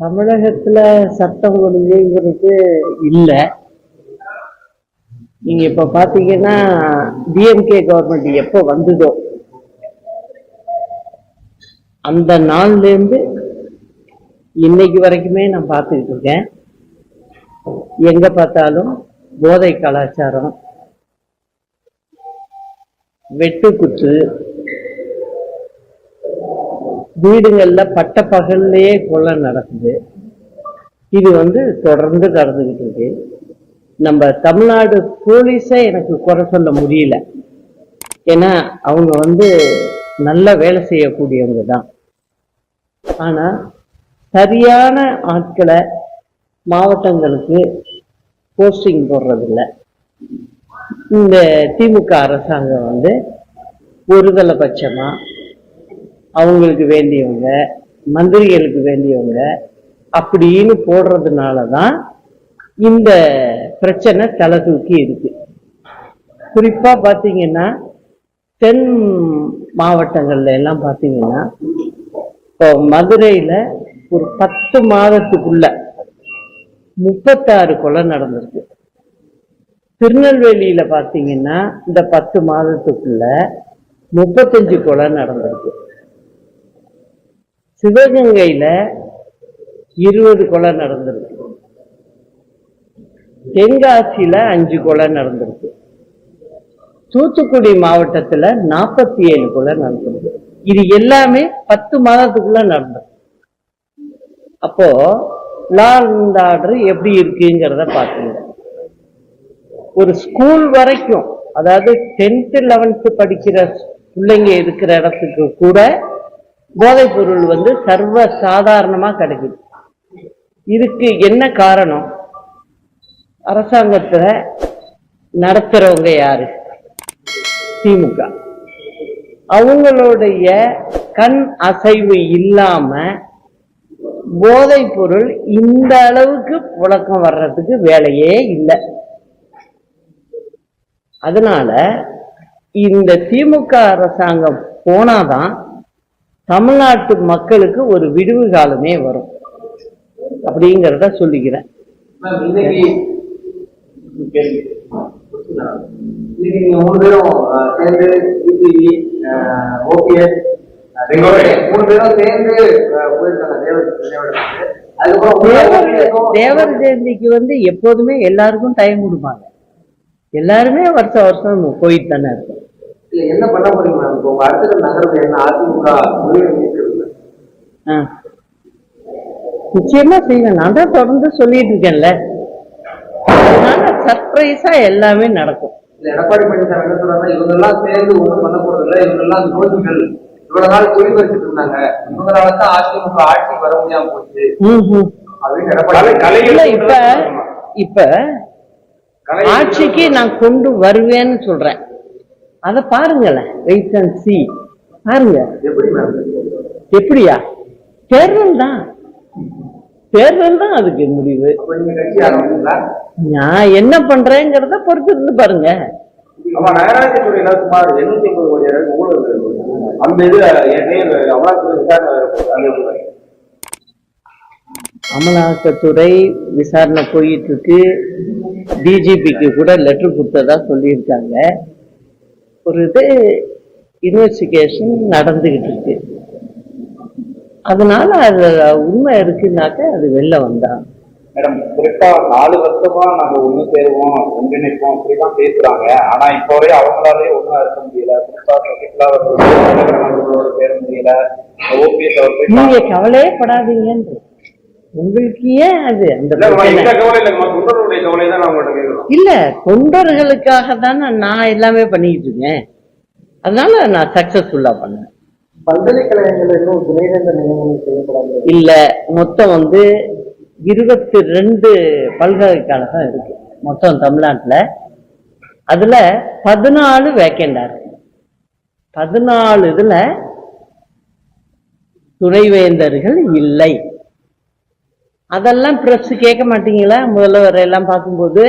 தமிழகத்துல சட்டம் ஒழுங்குங்கிறது இல்லை. நீங்க இப்ப பாத்தீங்கன்னா டிஎம்கே கவர்மெண்ட் எப்போ வந்ததோ அந்த நாள்ல இருந்து இன்னைக்கு வரைக்குமே நான் பார்த்துக்கிட்டு இருக்கேன். எங்க பார்த்தாலும் போதை கலாச்சாரம் வெட்டுக்குத்து வீடுகளில் பட்ட பகல்லையே கொள்ளை நடக்குது. இது வந்து தொடர்ந்து நடந்துகிட்டு இருக்கு. நம்ம தமிழ்நாடு போலீஸை எனக்கு குறை சொல்ல முடியல. ஏன்னா அவங்க வந்து நல்ல வேலை செய்யக்கூடியவங்க தான். ஆனால் சரியான ஆட்களை மாவட்டங்களுக்கு போஸ்டிங் போடுறதில்ல. இந்த திமுக அரசாங்கம் வந்து ஒருதலை பட்சமாக அவங்களுக்கு வேண்டியவங்க மந்திரிகளுக்கு வேண்டியவங்க அப்படின்னு போடுறதுனால தான் இந்த பிரச்சனை தலை தூக்கி இருக்கு. குறிப்பாக பார்த்தீங்கன்னா தென் மாவட்டங்கள்ல எல்லாம் பார்த்தீங்கன்னா இப்போ மதுரையில் ஒரு பத்து மாதத்துக்குள்ள முப்பத்தாறு கொலை நடந்திருக்கு. திருநெல்வேலியில் பார்த்தீங்கன்னா இந்த பத்து மாதத்துக்குள்ள முப்பத்தஞ்சு கொலை நடந்திருக்கு. சிவகங்கையில இருபது கொலை நடந்திருக்கு. தென்காசியில அஞ்சு கொலை நடந்திருக்கு. தூத்துக்குடி மாவட்டத்துல நாற்பத்தி ஏழு கொலை நடந்திருக்கு. இது எல்லாமே பத்து மாதத்துக்குள்ள நடந்தது அப்போ லா ஆர்டர் எப்படி இருக்குங்கிறத பார்த்துங்க ஒரு ஸ்கூல் வரைக்கும் அதாவது டென்த்து லெவன்த்து படிக்கிற பிள்ளைங்க இருக்கிற இடத்துக்கு கூட போதைப் பொருள் வந்து சர்வ சாதாரணமா கிடைக்குது. இதுக்கு என்ன காரணம்? அரசாங்கத்துல நடத்துறவங்க யாரு? திமுக. அவங்களுடைய கண் அசைவு இல்லாம போதைப் பொருள் இந்த அளவுக்கு புழக்கம் வர்றதுக்கு வேலையே இல்லை. அதனால இந்த திமுக அரசாங்கம் போனாதான் தமிழ்நாட்டு மக்களுக்கு ஒரு விடுவு காலமே வரும். அப்படிங்கிறத சொல்லிக்கிறேன். தேவர் ஜெயந்திக்கு. வந்து எப்போதுமே எல்லாருக்கும் டைம் கொடுப்பாங்க. எல்லாருமே வருஷம் வருஷம் போயிட்டு தானே இருக்கும் இல்ல, என்ன பண்ண போறீங்க மேம் இப்போ உங்க அடுத்த நகர்வு என்ன? அதிமுக. நிச்சயமா செய்வேன். நான் தான் தொடர்ந்து சொல்லிட்டு இருக்கேன்ல. அதனால சர்ப்ரைஸா எல்லாமே நடக்கும். இல்ல எடப்பாடி பழனிசாமி என்ன சொல்றாங்க இவங்க எல்லாம் சேர்ந்து ஒண்ணும் பண்ண போறது இல்ல. இவங்க எல்லாம் துரோகிகள் இவ்வளவு நாள் குறி வச்சுட்டு இருந்தாங்க. இவங்களால தான் அதிமுக ஆட்சிக்கு வர முடியாம போச்சு. ம், ம். அப்படின்னு எடப்பாடி இல்ல இப்ப இப்ப ஆட்சிக்கு நான் கொண்டு வருவேன்னு சொல்றேன். அத பாருங்களேன். வெயிட் அண்ட் சி பாருங்க. எப்படியா? தேர்தல் தான். தேர்தல் தான் அதுக்கு முடிவு. நான் என்ன பண்றேங்கிறத பொறுத்து இருந்து பாருங்க? அமலாக்கத்துறை விசாரணை போயிட்டு இருக்கு. டிஜிபிக்கு கூட லெட்டர் கொடுத்ததா சொல்லியிருக்காங்க. ஒரு இது இன்வெஸ்டிகேஷன் நடந்துகிட்டு இருக்கு. அதனால அது உண்மை இருக்குனாக்க அது வெளில வந்தா. மேடம் குறிப்பா நாலு வருஷமா நாங்க ஒண்ணு சேருவோம் ஒன்றிணைப்போம் அப்படிதான் பேசுறாங்க. ஆனா இப்ப வரை அவங்களாலே ஒண்ணா இருக்க முடியல. குறிப்பா சசிகலா அவர்களோட சேர முடியல. ஓபிஎஸ் நீங்க அவர்கள் கவலையே படாதீங்கன்னு உங்களுக்கு ஏன் அது அந்த இல்ல தொண்டர்களுக்காக தானே நான் எல்லாமே பண்ணிட்டு இருக்கேன். அதனால நான் சக்சஸ்ஃபுல்லா பண்ணேன். பல்கலைக்கழகங்கள் இல்ல மொத்தம் வந்து இருபத்தி ரெண்டு பல்கலைக்கழகம் இருக்கு. மொத்தம் தமிழ்நாட்டுல. அதுல பதினாலு வேக்கண்டா இருக்கு. பதினாலு இதுல துணைவேந்தர்கள் இல்லை. அதெல்லாம் பிரஸ் கேட்க மாட்டீங்களா? முதல்வர் எல்லாம் பார்க்கும்போது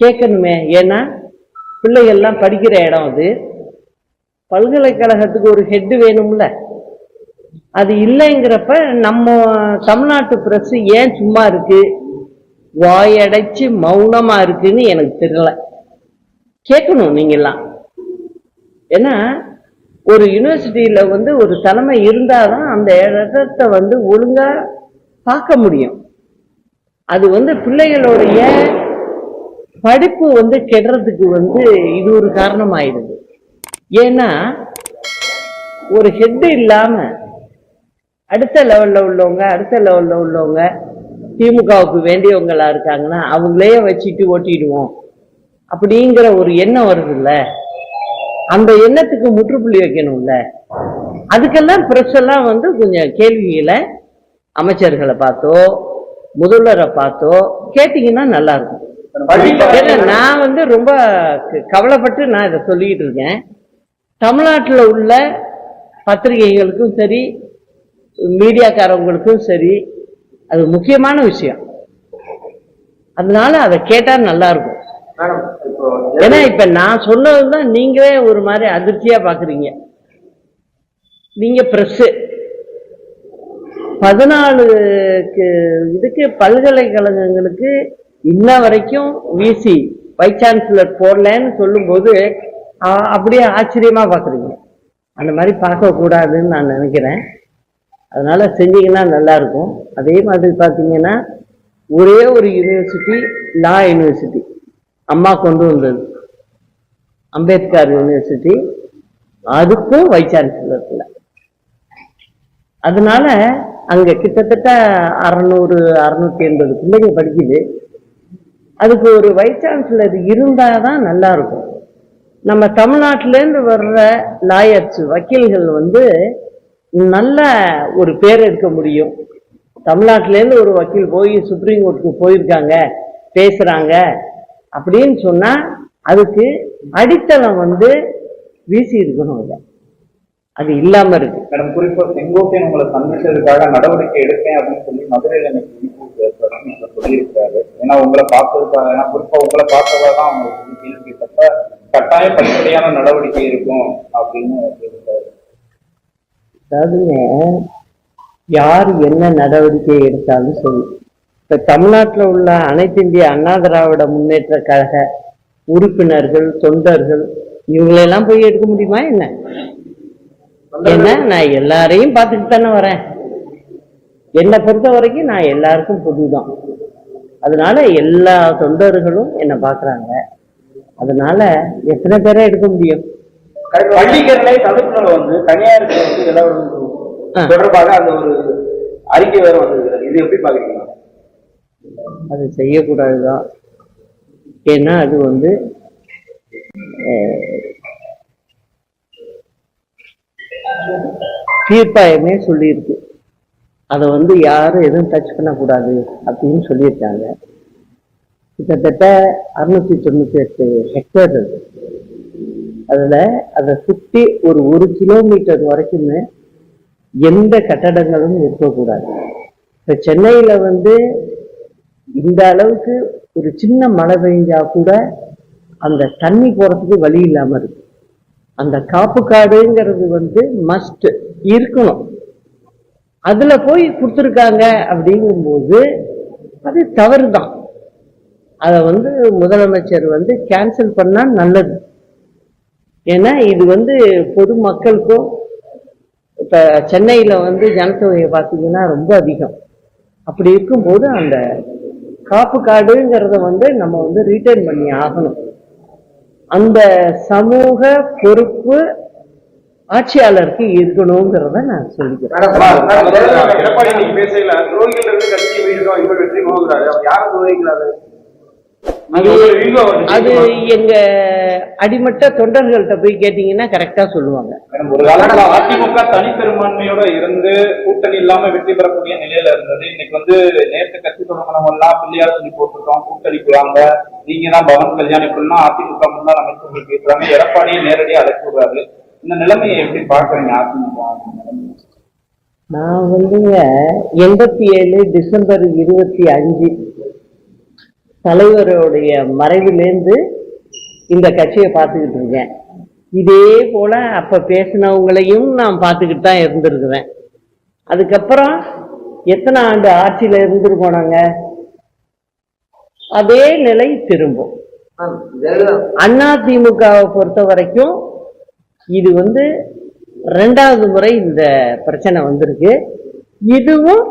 கேட்கணுமே. ஏன்னா பிள்ளைகள்லாம் படிக்கிற இடம் அது. பல்கலைக்கழகத்துக்கு ஒரு ஹெட்டு வேணும்ல. அது இல்லைங்கிறப்ப நம்ம தமிழ்நாட்டு பிரஸ் ஏன் சும்மா இருக்கு? வாயடைச்சு மௌனமா இருக்குன்னு எனக்கு தெரியல. கேட்கணும் நீங்கெல்லாம். ஏன்னா ஒரு யூனிவர்சிட்டியில வந்து ஒரு தலைமை இருந்தாதான் அந்த இடத்த வந்து ஒழுங்கா பார்க்க முடியும். அது வந்து பிள்ளைகளுடைய படிப்பு வந்து கெடுறதுக்கு வந்து இது ஒரு காரணம் ஆயிடுது ஏன்னா ஒரு ஹெட்டு இல்லாம அடுத்த லெவல்ல உள்ளவங்க அடுத்த லெவல்ல உள்ளவங்க திமுகவுக்கு வேண்டியவங்களா இருக்காங்கன்னா அவங்களே வச்சுட்டு ஓட்டிடுவோம். அப்படிங்கிற ஒரு எண்ணம் வருதுல்ல. அந்த எண்ணத்துக்கு முற்றுப்புள்ளி வைக்கணும்ல. அதுக்கெல்லாம் பிரஸ் எல்லாம் வந்து கொஞ்சம் கேள்விகளை அமைச்சர்களை பார்த்தோ முதல்வரை பார்த்தோ கேட்டீங்கன்னா நல்லா இருக்கும். ஏன்னா நான் வந்து ரொம்ப கவலைப்பட்டு நான் இதை சொல்லிக்கிட்டு இருக்கேன். தமிழ்நாட்டில் உள்ள பத்திரிகைகளுக்கும் சரி மீடியாக்காரவங்களுக்கும் சரி அது முக்கியமான விஷயம். அதனால அதை கேட்டா நல்லா இருக்கும். ஏன்னா இப்ப நான் சொன்னதுதான் நீங்களே ஒரு மாதிரி அதிர்ச்சியா பாக்குறீங்க. நீங்க பிரஸ் பதினாலுக்கு இதுக்கு பல்கலைக்கழகங்களுக்கு இன்ன வரைக்கும் விசி வைஸ் சான்சலர் போடலன்னு சொல்லும்போது அப்படியே ஆச்சரியமா பார்க்குறீங்க அந்த மாதிரி பார்க்கக்கூடாதுன்னு நான் நினைக்கிறேன். அதனால செஞ்சீங்கன்னா நல்லா இருக்கும். அதே மாதிரி பார்த்தீங்கன்னா ஒரே ஒரு யூனிவர்சிட்டி லா யூனிவர்சிட்டி அம்மா கொண்டு வந்தது. அம்பேத்கர் யூனிவர்சிட்டி அதுக்கும் வைஸ் சான்சலர் இல்லை அதனால அங்கே கிட்டத்தட்ட அறநூறு அறுநூத்தி எண்பது பிள்ளைங்க படிக்குது. அதுக்கு ஒரு வைஸ் சான்சலர் இருந்தால் தான் நல்லாயிருக்கும். நம்ம தமிழ்நாட்டிலேருந்து வர்ற லாயர்ஸ் வக்கீல்கள் வந்து நல்ல ஒரு பேர் எடுக்க முடியும். தமிழ்நாட்டிலேருந்து ஒரு வக்கீல் போய் சுப்ரீம் கோர்ட்டுக்கு போயிருக்காங்க பேசுகிறாங்க அப்படின்னு சொன்னால் அதுக்கு அடித்தளம் வந்து வீசி இருக்கணும் இல்லை அது இல்லாம இருக்கு. மேடம் குறிப்பா செங்கோட்டையன் உங்களை சந்திச்சதுக்காக நடவடிக்கை எடுப்பேன் அப்படின்னு சொல்லி மதுரையில நீங்க சொல்லியிருக்காரு. ஏன்னா உங்களை பார்த்ததுக்காக ஏன்னா குறிப்பா உங்களை பார்த்ததா தான் அவங்க சொல்லி கட்டாய படிப்படியான நடவடிக்கை இருக்கும் அப்படின்னு சொல்லியிருக்காரு. அதாவதுங்க யார் என்ன நடவடிக்கை எடுத்தாலும் சரி இப்ப தமிழ்நாட்டில் உள்ள அனைத்து இந்திய அண்ணா திராவிட முன்னேற்ற கழக உறுப்பினர்கள் தொண்டர்கள் இவங்களெல்லாம் போய் எடுக்க முடியுமா என்ன? ஏன்னா நான் எல்லாரையும் பார்த்துட்டு தானே வரேன். என்னை பொறுத்த வரைக்கும் நான் எல்லாருக்கும் பொதுதான். அதனால எல்லா தொண்டர்களும் என்னை பார்க்கறாங்க. அதனால எத்தனை பேரை எடுக்க முடியும்? பள்ளிக்கரணை சதுப்புநிலை வந்து தனியாருக்கு வந்து. தொடர்பாக அந்த ஒரு அறிக்கை வேற வந்திருக்கிறது. இது எப்படி பாக்குறீங்க அது செய்யக்கூடாதுதான். ஏன்னா அது வந்து தீர்ப்பாயமே சொல்லியிருக்கு. அதை வந்து யாரும் எதுவும் டச் பண்ணக்கூடாது அப்படின்னு சொல்லியிருக்காங்க. கிட்டத்தட்ட அறுநூத்தி தொண்ணூத்தி எட்டு ஹெக்டேர் இருக்கு அதில் அதை சுற்றி ஒரு ஒரு கிலோமீட்டர் வரைக்குமே எந்த கட்டடங்களும் இருக்கக்கூடாது. இப்போ சென்னையில் வந்து இந்த அளவுக்கு ஒரு சின்ன மழை பெஞ்சா கூட அந்த தண்ணி போகிறதுக்கு வழி இல்லாமல் இருக்கு. அந்த காப்பு காடுங்கிறது வந்து மஸ்ட் இருக்கணும். அதுல போய் கொடுத்துருக்காங்க அப்படிங்கும்போது அது தவறு தான் அதை வந்து முதலமைச்சர் வந்து கேன்சல் பண்ணால் நல்லது. ஏன்னா இது வந்து பொதுமக்களுக்கும் இப்போ சென்னையில் வந்து ஜனத்தொகையை பார்த்தீங்கன்னா ரொம்ப அதிகம். அப்படி இருக்கும்போது அந்த காப்பு காடுங்கிறத வந்து நம்ம வந்து ரீட்டைன் பண்ணி ஆகணும். அந்த சமூக பொறுப்பு ஆட்சியாளருக்கு இருக்கணுங்கிறத நான் சொல்லிக்கிறேன் அது எங்க அடிமட்ட தொண்டர்கள்ட்ட போய் கேட்டீங்கன்னா கரெக்டா சொல்லுவாங்க. ஒரு காலத்துல அதிமுக தனிப்பெரும்பான்மையோட இருந்து கூட்டணி இல்லாம வெற்றி பெறக்கூடிய நிலையில இருந்தது. இன்னைக்கு வந்து நேற்று கட்சி தொடங்கினவங்க எல்லாம் பிள்ளையார் சொல்லி போட்டிருக்கோம் கூட்டணிக்கு வாங்க நீங்க தான் பவன் கல்யாண் இப்படிலாம் அதிமுக முன்னாள் அமைச்சர்கள் பேசுறாங்க. எடப்பாடியை நேரடியா அழைச்சு விடுறாரு. இந்த நிலைமையை எப்படி பாக்குறீங்க அதிமுக? நான் வந்துங்க எண்பத்தி ஏழு டிசம்பர் இருபத்தி அஞ்சு தலைவருடைய மறைவிலேருந்து இந்த கட்சியை பார்த்துக்கிட்டு இருக்கேன். இதே போல அப்ப பேசினவங்களையும் நான் பார்த்துக்கிட்டு தான் இருந்திருக்கிறேன். அதுக்கப்புறம் எத்தனை ஆண்டு ஆட்சியில இருந்துருக்கோம் நாங்கள் அதே நிலை திரும்பும். அண்ணா திமுகவை பொறுத்த வரைக்கும் இது வந்து ரெண்டாவது முறை இந்த பிரச்சனை வந்திருக்கு. இதுவும்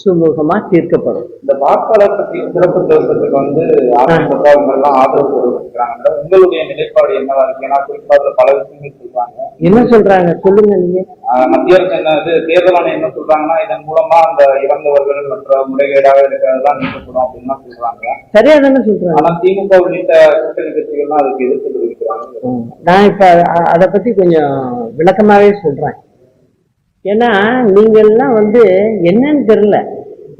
சுமூகமா தீர்க்கப்படும். இந்த வாக்காளர் பற்றி சிறப்பு தோற்றத்துக்கு வந்து எல்லாம் ஆதரவு தெரிவிக்கிறாங்க உங்களுடைய நிலைப்பாடு என்னவா இருக்கு? ஏன்னா குறிப்பா அதுல பல விஷயங்கள் சொல்றாங்க. என்ன சொல்றாங்க? சொல்லுங்க நீங்க. மத்திய அரசு என்ன இது தேர்தல் ஆணையம் என்ன சொல்றாங்கன்னா இதன் மூலமா அந்த இறந்தவர்கள் மற்ற முறைகேடாக இருக்கிறதெல்லாம் நீக்கப்படும் அப்படின்னு சொல்றாங்க. சரியா தானே சொல்றாங்க. ஆனா திமுக உள்ளிட்ட கூட்டணி கட்சிகள்லாம் அதுக்கு எதிர்ப்பு தெரிவிக்கிறாங்க. நான் இப்ப அத பத்தி கொஞ்சம் விளக்கமாவே சொல்றேன். ஏன்னா நீங்கள்லாம் வந்து என்னன்னு தெரியல.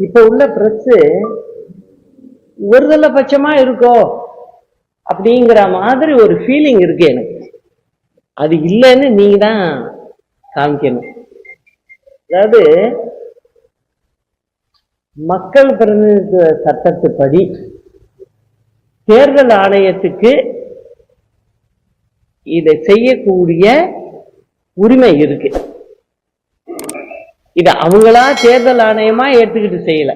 இப்போ உள்ள பிரஸ் ஒருதலை பட்சமாக இருக்கோ அப்படிங்கிற மாதிரி ஒரு ஃபீலிங் இருக்கு எனக்கு. அது இல்லைன்னு நீங்க தான் காமிக்கணும். அதாவது மக்கள் பிரதிநிதித்துவ சட்டத்துப்படி தேர்தல் ஆணையத்துக்கு இதை செய்யக்கூடிய உரிமை இருக்கு. இது அவங்களா தேர்தல் ஆணையமா எடுத்துக்கிட்டு செய்யல.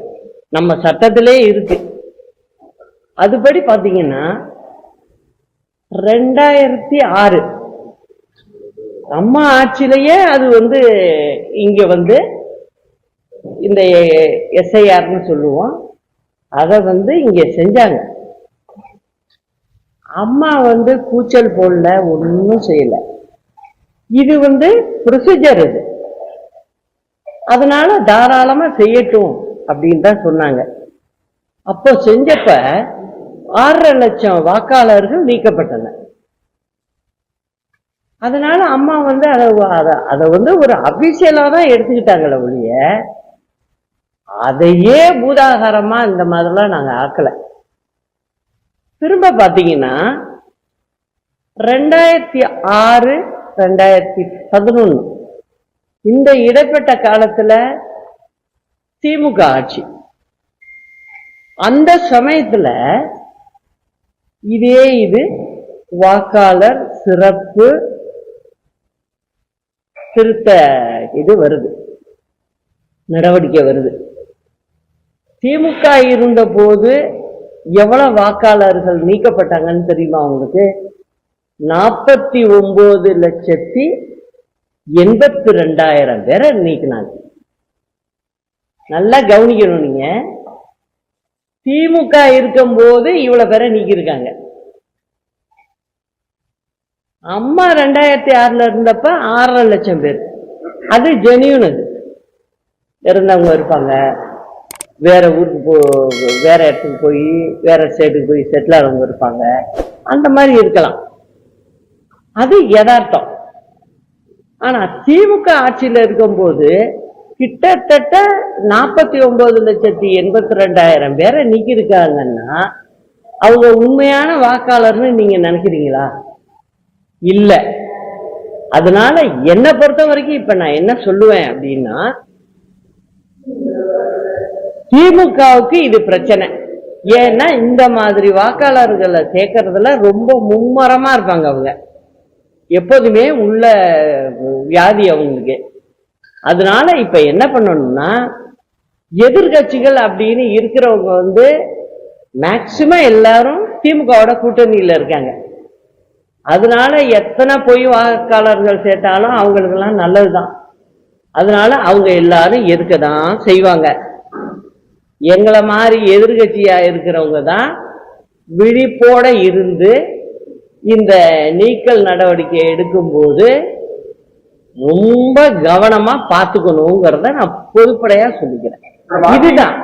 நம்ம சட்டத்திலே இருக்கு. அதுபடி பாத்தீங்கன்னா ரெண்டாயிரத்தி ஆறு நம்ம ஆட்சியிலேயே அது வந்து இங்க வந்து இந்த எஸ்ஐஆர்னு சொல்லுவோம். அதை வந்து இங்க செஞ்சாங்க. அம்மா வந்து கூச்சல் போடல ஒன்றும் செய்யல. இது வந்து ப்ரொசீஜர் இது. அதனால தாராளமா செய்யட்டும் அப்படின்னு தான் சொன்னாங்க. அப்போ செஞ்சப்ப ஆறரை லட்சம் வாக்காளர்கள் நீக்கப்பட்டன அதனால அம்மா வந்து அதை அதை- அதை வந்து ஒரு அபிஷியலா தான் எடுத்துக்கிட்டாங்களே ஒழிய அதையே பூதாகாரமா இந்த மாதிரிலாம் நாங்க ஆக்கல. திரும்ப பாத்தீங்கன்னா ரெண்டாயிரத்தி ஆறு ரெண்டாயிரத்தி பதினொன்று இந்த இடைப்பட்ட காலத்துல திமுக ஆட்சி. அந்த சமயத்துல இதே இது வாக்காளர் சிறப்பு திருத்த இது வருது. நடவடிக்கை வருது. திமுக இருந்த போது எவ்வளவு வாக்காளர்கள் நீக்கப்பட்டாங்கன்னு தெரியுமா உங்களுக்கு? நாற்பத்தி ஒன்பது லட்சத்தி எண்பத்தி ரெண்டாயிரம் பேரை நீக்கினாங்க. நல்லா கவனிக்கணும் நீங்க. திமுக இருக்கும்போது இவ்வளவு பேரை நீக்கியிருக்காங்க. அம்மா ரெண்டாயிரத்தி ஆறுல இருந்தப்ப ஆறரை லட்சம் பேர். அது ஜெனியூன் அது இருந்தவங்க இருப்பாங்க. வேற ஊருக்கு போ வேற இடத்துக்கு போய் வேற ஸ்டேட்டுக்கு போய் செட்டில் ஆனவங்க இருப்பாங்க. அந்த மாதிரி இருக்கலாம். அது யதார்த்தம். ஆனா திமுக ஆட்சியில இருக்கும்போது கிட்டத்தட்ட நாற்பத்தி ஒன்பது லட்சத்தி எண்பத்தி ரெண்டாயிரம் பேரை நீக்கியிருக்காங்கன்னா அவங்க உண்மையான வாக்காளர்னு நீங்க நினைக்கிறீங்களா? இல்ல. அதனால என்னை பொறுத்த வரைக்கும் இப்ப நான் என்ன சொல்லுவேன் அப்படின்னா திமுகவுக்கு இது பிரச்சனை. ஏன்னா இந்த மாதிரி வாக்காளர்களை சேர்க்கறதுல ரொம்ப மும்மரமா இருப்பாங்க அவங்க. எப்போதுமே உள்ள வியாதி அவங்களுக்கு. அதனால இப்ப என்ன பண்ணணும்னா எதிர்கட்சிகள் அப்படின்னு இருக்கிறவங்க வந்து மேக்சிமம் எல்லாரும் திமுகவோட கூட்டணியில் இருக்காங்க. அதனால எத்தனை பொய் வாக்காளர்கள் சேர்த்தாலும் அவங்களுக்கெல்லாம் நல்லது தான் அதனால அவங்க எல்லாரும் எதுக்க தான் செய்வாங்க? எங்களை மாதிரி எதிர்கட்சியா இருக்கிறவங்க தான் விழிப்போட இருந்து இந்த நீக்கல் நடவடிக்கை எடுக்கும்போது ரொம்ப கவனமா பார்த்துக்கணுங்கிறத நான் பொதுப்படையா சொல்லிக்கிறேன். இதுதான்.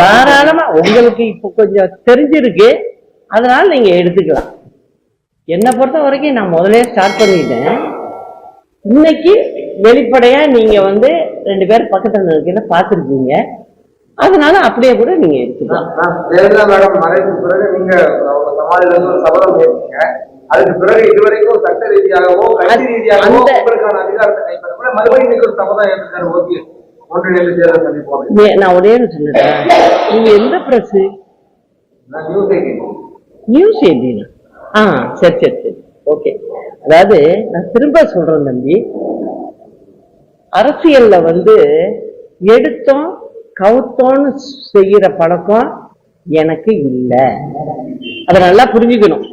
தாராளமா உங்களுக்கு இப்போ கொஞ்சம் தெரிஞ்சிருக்கு. அதனால நீங்க எடுத்துக்கலாம். என்னை பொறுத்த வரைக்கும் நான் முதலே ஸ்டார்ட் பண்ணிட்டேன். இன்னைக்கு வெளிப்படையா நீங்க வந்து ரெண்டு பேர் பக்கத்துல இருக்கீங்க பார்த்துருக்கீங்க. அதனால அப்படியே கூட நீங்க ஜெயலலிதா மேடம் மறைவுக்கு பிறகு நீங்க சமாதியில இருந்து ஒரு சபதம் ஏற்றீங்க அதுக்கு பிறகு இதுவரைக்கும் சட்ட ரீதியாகவோ கட்சி ரீதியாகவோ உங்களுக்கான அதிகாரத்தை கைப்பற்ற மறுபடியும் இன்னைக்கு ஒரு சபதம் ஏற்றிருக்காரு ஓகே ஒன்றிணைந்து தேர்தல் சந்திப்போம் நீ- நான் ஒரே சொல்லிட்டேன் நீங்க எந்த பிரஸ் நான் நியூஸ் எயிட்டீனா ஆ சரி சரி சரி. ஓகே அதாவது நான் திரும்ப சொல்றேன் தம்பி. அரசியல்ல வந்து எடுத்தோம் கவுத்தோன்னு செய்யற பழக்கம் எனக்கு இல்லை. அதை நல்லா புரிஞ்சுக்கணும்.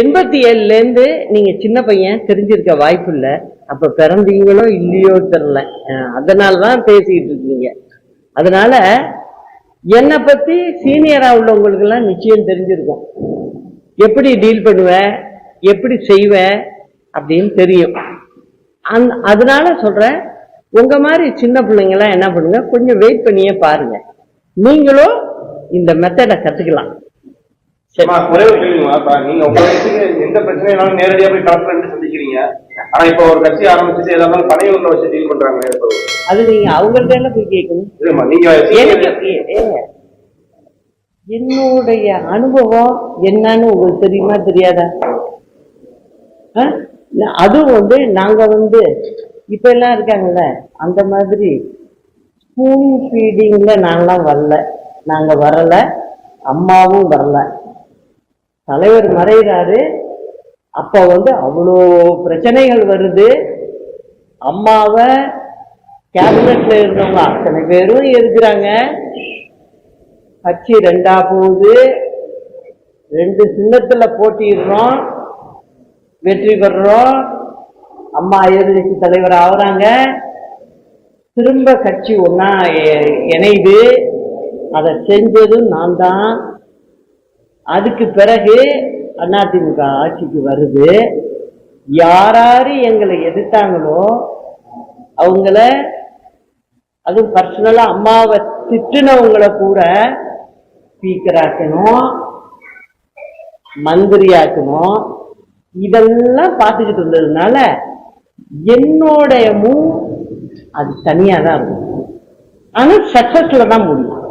எண்பத்தி ஏழுல இருந்து நீங்க சின்ன பையன் தெரிஞ்சிருக்க வாய்ப்பு இல்லை அப்ப பிறந்தீங்களோ இல்லையோ தெரில அதனால தான் பேசிக்கிட்டு இருக்கீங்க. அதனால என்னை பத்தி சீனியரா உள்ளவங்களுக்கு எல்லாம் நிச்சயம் தெரிஞ்சிருக்கும். எப்படி டீல் பண்ணுவேன் எப்படி செய்வேன் அப்படின்னு தெரியும். அந் அதனால சொல்றேன் உங்க மாதிரி சின்ன பிள்ளைங்க எல்லாம் என்ன பண்ணுங்க கொஞ்சம் வெயிட் பண்ணியே பாருங்க. நீங்களும் இந்த மெத்தடை ஒரே ஒரு இப்ப நீங்க உங்க வயசுக்கு எந்த பிரச்சனைனாலும் நேரடியா போய் சந்திக்கிறீங்க ஆனா இப்ப ஒரு கட்சி ஆரம்பிச்சுட்டு ஏதாவது பனையூர்ல வச்சு டீல் அது நீங்க அவங்கள்ட்ட எல்லாம் போய் கேட்கணும்? இல்லம்மா நீங்க எனக்கு என்னுடைய அனுபவம் என்னன்னு உங்களுக்கு தெரியுமா தெரியாதா? அதுவும் வந்து நாங்கள் வந்து இப்போ எல்லாம் இருக்காங்கல்ல அந்த மாதிரி ஸ்பூன் ஃபீடிங்கில் நாங்களாம் வரல. நாங்கள் வரலை. அம்மாவும் வரல. தலைவர் மறைகிறாரு. அப்போ வந்து அவ்வளோ பிரச்சனைகள் வருது. அம்மாவை கேபினட்ல இருந்தவங்க அத்தனை பேரும் இருக்கிறாங்க கட்சி ரெண்டா போகுது. ரெண்டு சின்னத்தில் போட்டிடுறோம். வெற்றி பெறுறோம். அம்மா எதிர்கட்சி தலைவர் ஆகுறாங்க. திரும்ப கட்சி ஒன்னா இணைது அதை செஞ்சதும் நான் தான். அதுக்கு பிறகு அதிமுக ஆட்சிக்கு வருது. யாராரு எங்களை எதிர்த்தாங்களோ அவங்கள அதுவும் பர்சனலாக அம்மாவை திட்டுனவங்கள கூட ஸ்பீக்கராக்கணும் மந்திரியாக்கணும் இதெல்லாம் பார்த்துக்கிட்டு இருந்ததுனால என்னோடைய மூவ் அது தனியாக தான் இருக்கும். ஆனா சக்சஸ்ல தான் முடியும்.